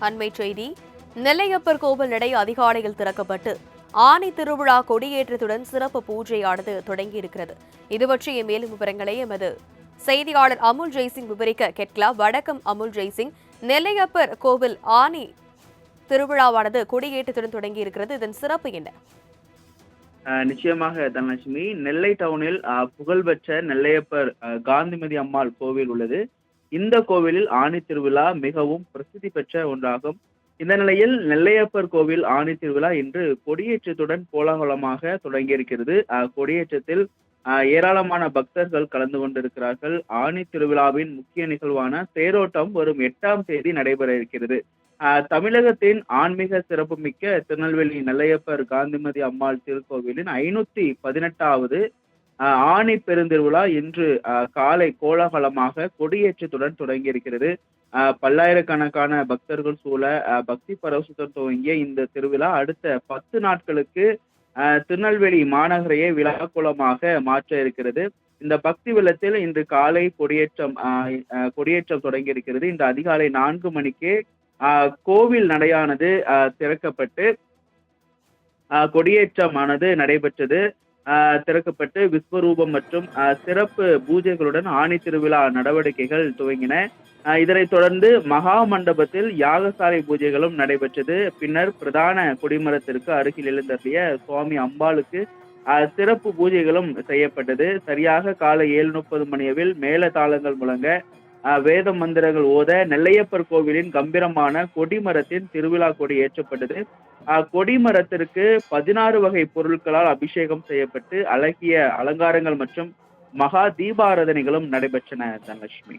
அண்மை செய்தி. நெல்லையப்பர் கோவில் நடை அதிகாலையில் திறக்கப்பட்டு ஆனி திருவிழா கொடியேற்றத்துடன் சிறப்பு பூஜையானது தொடங்கியிருக்கிறது. இது பற்றிய மேலும் விவரங்களை எமது செய்தியாளர் அமுல் ஜெய்சிங் விவரிக்க கெட்லா வடக்கம் அமுல் ஜெய்சிங். நெல்லையப்பர் கோவில் ஆனி திருவிழாவானது கொடியேற்றத்துடன் தொடங்கியிருக்கிறது. இதன் சிறப்பு என்ன? ஆஹ் நிச்சயமாக தனலட்சுமி நெல்லை டவுனில் ஆஹ் புகழ்பெற்ற நெல்லையப்பர் காந்திமதி அம்மாள் கோவில் உள்ளது. இந்த கோவிலில் ஆணி திருவிழா மிகவும் பிரசித்தி பெற்ற ஒன்றாகும். இந்த நிலையில் நெல்லையப்பர் கோவில் ஆணி திருவிழா இன்று கொடியேற்றத்துடன் கோலாகலமாக தொடங்கியிருக்கிறது. கொடியேற்றத்தில் ஏராளமான பக்தர்கள் கலந்து கொண்டிருக்கிறார்கள். ஆணி திருவிழாவின் முக்கிய நிகழ்வான தேரோட்டம் வரும் எட்டாம் தேதி நடைபெற இருக்கிறது. தமிழகத்தின் ஆன்மீக சிறப்புமிக்க திருநெல்வேலி நெல்லையப்பர் காந்திமதி அம்மாள் திருக்கோவிலின் ஐநூத்தி பதினெட்டாவது ஆணி பெருந்திருவிழா இன்று காலை கோலாகலமாக கொடியேற்றத்துடன் தொடங்கியிருக்கிறது. பல்லாயிரக்கணக்கான பக்தர்கள் சூழ பக்தி பரவசத்துடன் துவங்கிய இந்த திருவிழா அடுத்த பத்து நாட்களுக்கு திருநெல்வேலி மாநகரையே விழாக்குளமாக மாற்ற இருக்கிறது. இந்த பக்தி வெள்ளத்தில் இன்று காலை கொடியேற்றம் கொடியேற்றம் தொடங்கியிருக்கிறது. இந்த அதிகாலை நான்கு மணிக்கே கோவில் நடையானது திறக்கப்பட்டு கொடியேற்றமானது நடைபெற்றது. திறக்கப்பட்டு விஸ்வரூபம் மற்றும் ஆஹ் சிறப்பு பூஜைகளுடன் ஆணி திருவிழா நடவடிக்கைகள் துவங்கின. இதனைத் தொடர்ந்து மகா மண்டபத்தில் யாகசாலை பூஜைகளும் நடைபெற்றது. பின்னர் பிரதான கொடிமரத்திற்கு அருகில் எழுந்தருளிய சுவாமி அம்பாளுக்கு சிறப்பு பூஜைகளும் செய்யப்பட்டது. சரியாக காலை ஏழு முப்பது மணியவில் மேல தாளங்கள் முழங்க வேத மந்திரங்கள் ஓத நெல்லையப்பர் கோவிலின் கம்பீரமான கொடிமரத்தின் திருவிழா கொடி ஏற்றப்பட்டது. ஆஹ் கொடிமரத்திற்கு பதினாறு வகை பொருட்களால் அபிஷேகம் செய்யப்பட்டு அழகிய அலங்காரங்கள் மற்றும் மகா தீபாராதனைகளும் நடைபெற்றன தனலட்சுமி.